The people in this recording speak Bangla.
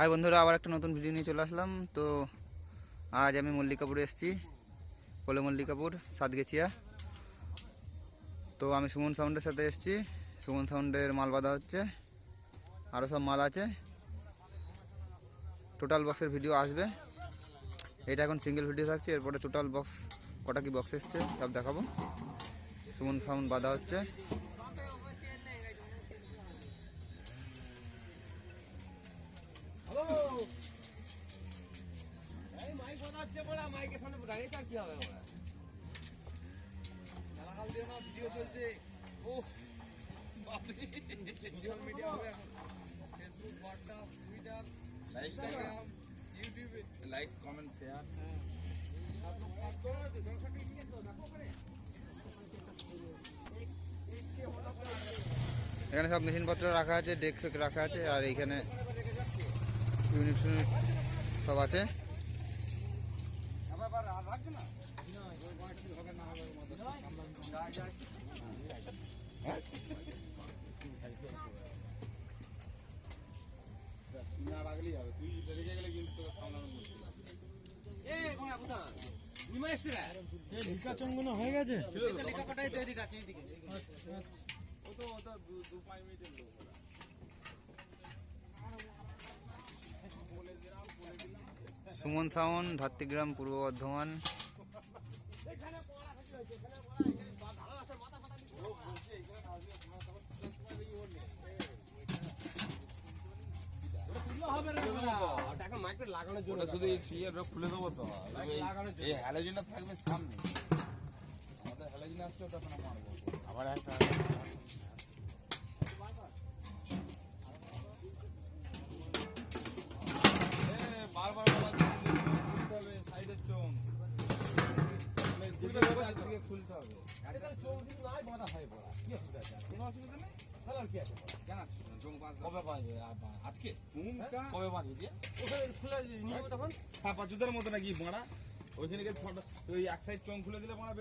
হাই বন্ধুরা, আবার একটা নতুন ভিডিও নিয়ে চলে আসলাম। তো আজ আমি মল্লিকাপুরে এসেছি। কোলে মল্লিকাপুর সাতগেছিয়া তো আমি সুমন সাউন্ডের সাথে এসেছি। সুমন সাউন্ডের মাল বাঁধা হচ্ছে। আরও সব মাল আছে। টোটাল বক্সের ভিডিও আসবে। এটা এখন সিঙ্গেল ভিডিও থাকছে। এরপরে টোটাল বক্স কটা কি বক্স এসছে, সব দেখাবো। সুমন সাউন্ড বাঁধা হচ্ছে। মাইকের সামনে দাঁড়িয়ে তার কি হবে ওরা? গালাগাল দিও না ভিডিও চলছে। উফ বাপরে। সোশ্যাল মিডিয়া হবে এখন। Facebook WhatsApp Twitter Instagram YouTube like comment share এখানে সব মেশিনপত্র রাখা আছে ডেক ফেক রাখা আছে আর এইখানে ইউনিট সব আছে। না হবে না হবে যা যা তুই না রাখলেই হবে তুই রেখে গেলে কিন্তু তোকে সামলানো মুশকিল এ হয়ে। গেছে লেখা কটাই তো এদিকে আছে ও তো ও তো দু পাঁচ মিনিটের লোক সুমন সাউন্ড ধাত্রিগ্রাম পূর্ব বর্ধমান। শুধু খুলে দেবো তো। থাকবে সামনে। একটা এ, বারবার বলা হচ্ছে যে খুলতে হবে, সাইডের চোঙ। খুলবে তো কি খুলতে হবে। কোনো অসুবিধা নেই? তাহলে আর কি আছে? কেন আছে? চোঙ বাঁধতে কবে বাঁধবে আজকে? কবে বাঁধবে দিয়ে ওখানে খুলে নিয়ে তখন। ছাপা চুদের মতো নাকি বাঁড়া? ওইখানে গিয়ে ওই এক সাইড চোঙ খুলে দিলে বাঁড়া